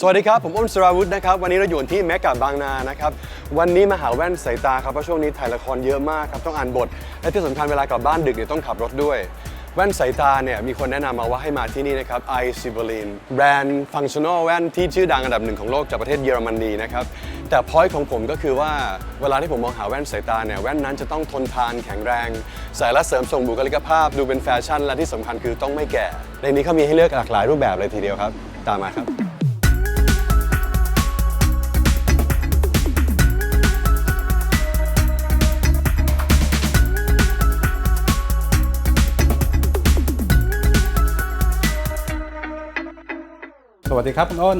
สวัสดีครับ ผมอ้นสราวุธนะครับ วันนี้เราอยู่ที่แมกกาบางนานะครับ วันนี้มาหาแว่นสายตาครับ เพราะช่วงนี้ถ่ายละครเยอะมากครับ ต้องอ่านบท และที่สำคัญเวลากลับบ้านดึกเนี่ยต้องขับรถด้วย แว่นสายตาเนี่ยมีคนแนะนำมาว่าให้มาที่นี่นะครับ i s i b e l i n แบรนด์ฟังชั่นอลแว่นที่ชื่อดังอันดับหนึ่งของโลกจากประเทศเยอรมนีนะครับ แต่พอยต์ของผมก็คือว่าเวลาที่ผมมองหาแว่นสายตาเนี่ยแว่นนั้นจะต้องทนทานแข็งแรงใส่และเสริมส่งบุคลิกภาพ ดูเป็นแฟชั่นและที่สำคัญคือต้องไม่แก่ ในนี้เขามีให้เลือกหลากหลายรูปแบบเลยทีเดียวครับ ตามมาครับ สวัสดีครับคุณอ้น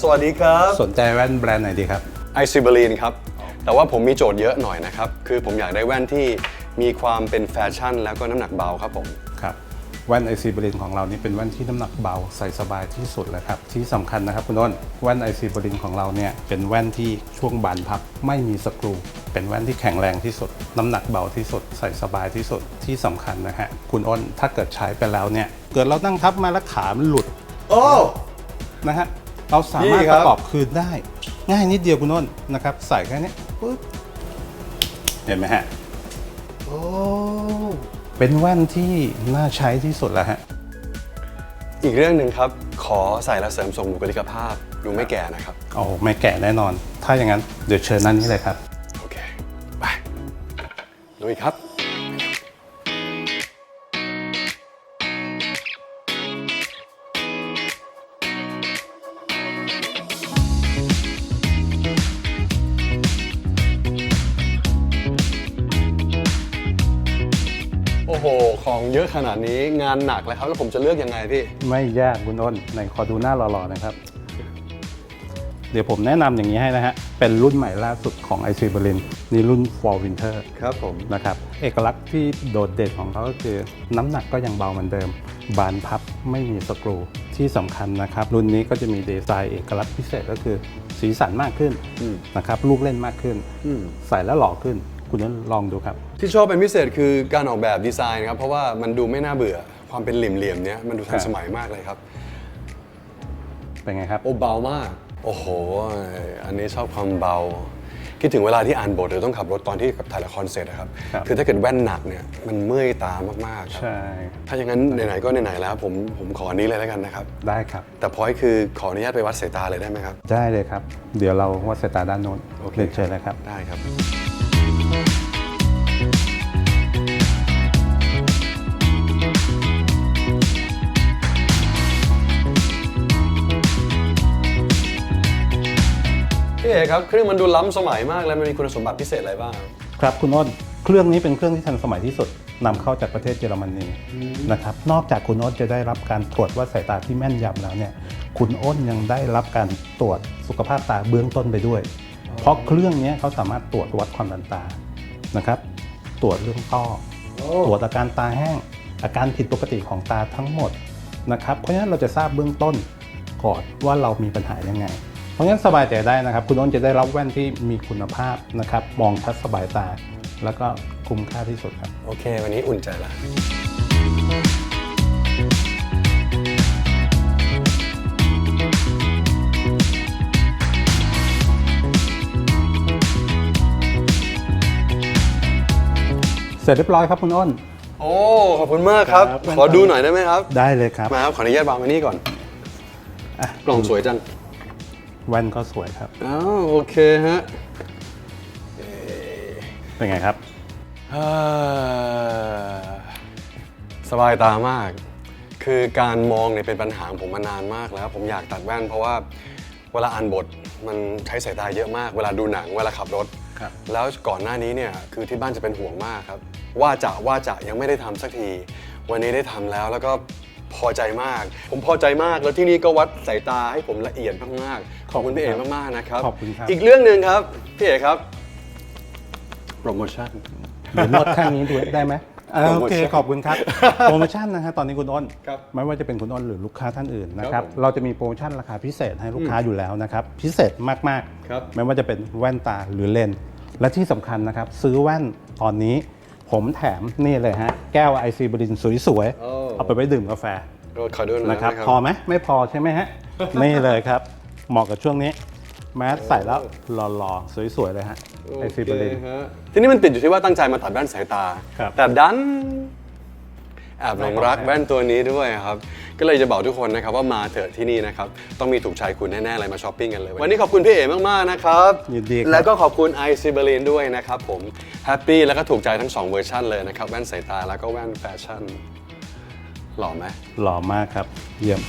สวัสดีครับ สนใจแว่นแบรนด์ไหนดีครับไอซิเบลีนครับ แต่ว่าผมมีโจทย์เยอะหน่อยนะครับ คือผมอยากได้แว่นที่มีความเป็นแฟชั่น แล้วก็น้ำหนักเบาครับผม ครับแว่นไอซีบรินของเรานี่เป็นแว่นที่น้ำหนักเบาใส่สบายที่สุดเลยครับ ที่สำคัญนะครับคุณอ้นแว่นไอซีบรินของเราเนี่ยเป็นแว่นที่ช่วงบานพับ ไม่มีสกรู เป็นแว่นที่แข็งแรงที่สุด น้ำหนักเบาที่สุด ใส่สบายที่สุดที่สำคัญนะฮะคุณอ้นถ้าเกิดใช้ไปแล้วเนี่ยเกิดเรานั่งทับมาแล้วขามันหลุด โอ้ นะฮะเราสามารถนี่คปรับ ระกอบคืนได้ ง่ายนิดเดียวคุณอ้นนะครับ ใส่แค่นี้ปุ๊บเห็นไหมฮะ โอ้ เป็นแว่นที่น่าใช้ที่สุดแล้วฮะ อีกเรื่องหนึ่งครับ ขอใส่และเสริมส่งบุคลิกภาพ ดูไม่แก่นะครับโอ้โหไม่แก่แน่นอน ถ้าอย่างนั้นเดี๋ยวเชิญนั่นนี่เลยครับ โอเค ไปลุยครับ หของเยอะขนาดนี้งานหนักเลยครับแล้วผมจะเลือกยังไงพี่ ไม่ยากคุณอ้นไหนขอดูหน้าหล่อๆนะครับ เดี๋ยวผมแนะนำอย่างนี้ให้นะฮะ เป็นรุ่นใหม่ล่าสุดของ i c b e r l i n นี่รุ่น Fall Winter ครับผมนะครับ เอกลักษณ์ที่โดดเด่นของเขาก็คือ น้ำหนักก็ยังเบาเหมือนเดิม บานพับไม่มีสกรู ที่สำคัญนะครับ รุ่นนี้ก็จะมีดีไซน์เอกลักษณ์พิเศษก็คือสีสันมากขึ้นอืม นะครับลูกเล่นมากขึ้น อืม ใส่แล้วหล่อขึ้น คุณนั้นลองดูครับ ที่ชอบเป็นพิเศษคือการออกแบบดีไซน์ครับ เพราะว่ามันดูไม่น่าเบื่อความเป็นเหลี่ยมๆเนี้ยมันดูทัครันบสมัยมากเลยครับ เป็นไงครับ โอ้เบามาก โอ้โห อันนี้ชอบความเบา คิดถึงเวลาที่อ่านบทหรือต้องขับรถตอนที่ถ่ายละครเสร็จนะครับ ครับ คือถ้าเกิดแว่นหนักเนี่ยมันเมื่อยตามากๆครับ ใช่ ถ้าอย่างนั้นไหนๆก็ไหนๆแล้วผมผมขออันนี้เลยแล้วกันนะครับ ได้ครับ แต่พอยคือขออนุญาตไปวัดสายตาเลยได้ไหมครับ ได้เลยครับ เดี๋ยวเราวัดสายตาด้านโน้นโอเค เรียนเชิญเลยครับ ได้ครับ พี่เอกครับเครื่องมันดูล้ำสมัยมากแล้วมันมีคุณสมบัติพิเศษอะไรบ้าง ครับคุณอ้นเครื่องนี้เป็นเครื่องที่ทันสมัยที่สุดนำเข้าจากประเทศเยอรมนีนะครับนอกจากคุณอ้นจะได้รับการตรวจวัดสายตาที่แม่นยำแล้วเนี่ยคุณอ้นยังได้รับการตรวจสุขภาพตาเบื้องต้นไปด้วย เพราะเครื่องนี้เขาสามารถตรวจวัดความดันตานะครับตรวจเรื่องต้อ ตรวจอาการตาแห้ง อาการผิดปกติของตาทั้งหมดนะครับเพราะฉะนั้นเราจะทราบเบื้องต้นก่อนว่าเรามีปัญหายังไง เพราะฉะนั้นสบายใจได้นะครับ คุณอ้นจะได้รับแว่นที่มีคุณภาพนะครับ มองชัดสบายตา แล้วก็คุ้มค่าที่สุดครับ โอเค วันนี้อุ่นใจละเสร็จเรียบร้อยครับคุณอ้น โอ้ขอบคุณมากครับ ครับ ขอดูหน่อยได้ไหมครับได้เลยครับ มาครับขออนุญาตวางไว้นี่ก่อน อะ กล่องสวยจัง แว่นก็สวยครับ อ้าวโอเคฮะเป็นไงครับอ่าสบายตามาก คือการมองเนี่ยเป็นปัญหาของผมมานานมากแล้ว ผมอยากตัดแว่นเพราะว่าเวลาอ่านบทมันใช้สายตาเยอะมาก เวลาดูหนังเวลาขับรถ ครับ แล้วก่อนหน้านี้เนี่ยคือที่บ้านจะเป็นห่วงมากครับ ว่าจะว่าจะยังไม่ได้ทำสักที วันนี้ได้ทำแล้วแล้วก็พอใจมาก ผมพอใจมากแล้วที่นี่ก็วัดสายตาให้ผมละเอียดมากๆ ขอบคุณพี่เอกมากๆนะครับ ขอบคุณครับ อีกเรื่องหนึ่งครับ พี่เอกครับโปรโมชั่น เดี๋ยวนวดข้างนี้ดูได้ไหมอ่าโปรโอโมเคชั่นขอบคุณครับ โปรโมชั่นนะฮะตอนนี้คุณอ้น ครับไม่ว่าจะเป็นคุณอ้นหรือลูกค้าท่านอื่นนะคครัรับบผมเราจะมีโปรโมชั่นราคาพิเศษให้ลูกค้าอยู่แล้วนะครับ พิเศษมากครับ ๆ ไม่ว่าจะเป็นแว่นตาหรือเลนส์และที่สำคัญนะครับ ซื้อแว่นตอนนี้ ผมแถมนี่เลยฮะ แก้วไอซีบรินสวยโอ้ๆเอาไปไว้ดื่มกาแฟรถขอดูหน่อยนะครับได้ไหมพอไหมไม่พอใช่ไหมฮะ นี่เลยครับ เหมาะกับช่วงนี้ แมสใส่แล้วหล่อๆ สวยๆ เลยฮะไอซีเบลินโอเคฮะทีนี้มันติดอยู่ที่ว่าตั้งใจมาตัดแว่นสายตา ครับแต่ดันแอบหลงรักแว่นตัวนี้ด้วยครับ ก็เลยจะบอกทุกคนนะครับว่ามาเถอะที่นี่นะครับต้องมีถูกใจคุณแน่ๆเลยมาช้อปปิ้งกันเลย วันนี้ขอบคุณพี่เอ๋มากๆนะครับยินดีครับ แล้วก็ขอบคุณไอซิเบลินด้วยนะครับผมแฮปปี้แล้วก็ถูกใจทั้ง2เวอร์ชันเลยนะครับแว่นสายตาแล้วก็แว่นแฟชั่นหล่อไหม หล่อมากครับ เยี่ยม